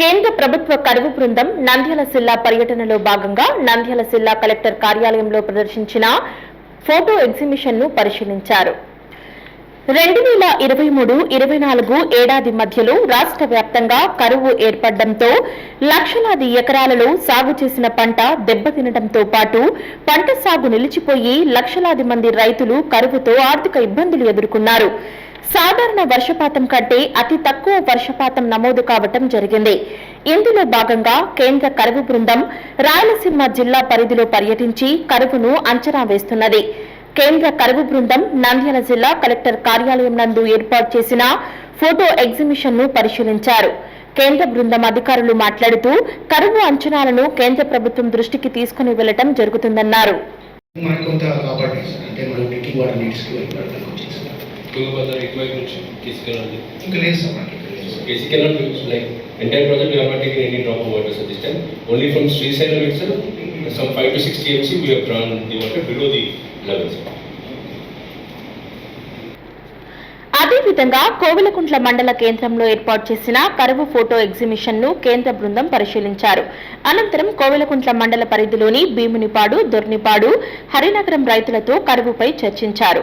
కేంద్ర ప్రభుత్వ కరువు బృందం నంద్యాల జిల్లా పర్యటనలో భాగంగా నంద్యాల జిల్లా కలెక్టర్ కార్యాలయంలో ప్రదర్శించిన ఫోటో ఎగ్జిబిషన్ను పరిశీలించారు. రెండు వేల ఇరవై మూడు ఇరవై నాలుగు ఏడాది మధ్యలో రాష్ట్ర వ్యాప్తంగా కరువు ఏర్పడడంతో లక్షలాది ఎకరాలలో సాగు చేసిన పంట దెబ్బతినడంతో పాటు పంట సాగు నిలిచిపోయి లక్షలాది మంది రైతులు కరువుతో ఆర్థిక ఇబ్బందులు ఎదుర్కొన్నారు. సాధారణ వర్షపాతం కంటే అతి తక్కువ వర్షపాతం నమోదు కావటం జరిగింది. ఇందులో భాగంగా కేంద్ర కరువు బృందం రాయలసీమ జిల్లా పరిధిలో పర్యటించి కరువును అంచనా వేస్తున్నది. కేంద్ర కరువు బృందం నంద్యాల జిల్లా కలెక్టర్ కార్యాలయం నందు ఏర్పాటు చేసిన ఫోటో ఎగ్జిబిషన్ను పరిశీలించారు. కేంద్ర బృందం అధికారులు మాట్లాడుతూ కరువు అంచనాలను కేంద్ర ప్రభుత్వం దృష్టికి తీసుకుని వెళ్ళటం జరుగుతుందన్నారు. Like entire project we not any drop of water this time. Only from itself, some to TMC we have drawn the water below the levels. అదేవిధంగా కోవెలకుంట్ల మండల కేంద్రంలో ఏర్పాటు చేసిన కరువు ఫోటో ఎగ్జిబిషన్ను కేంద్ర బృందం పరిశీలించారు. అనంతరం కోవెలకుంట్ల మండల పరిధిలోని భీమునిపాడు దొర్నిపాడు హరినగరం రైతులతో కరువుపై చర్చించారు.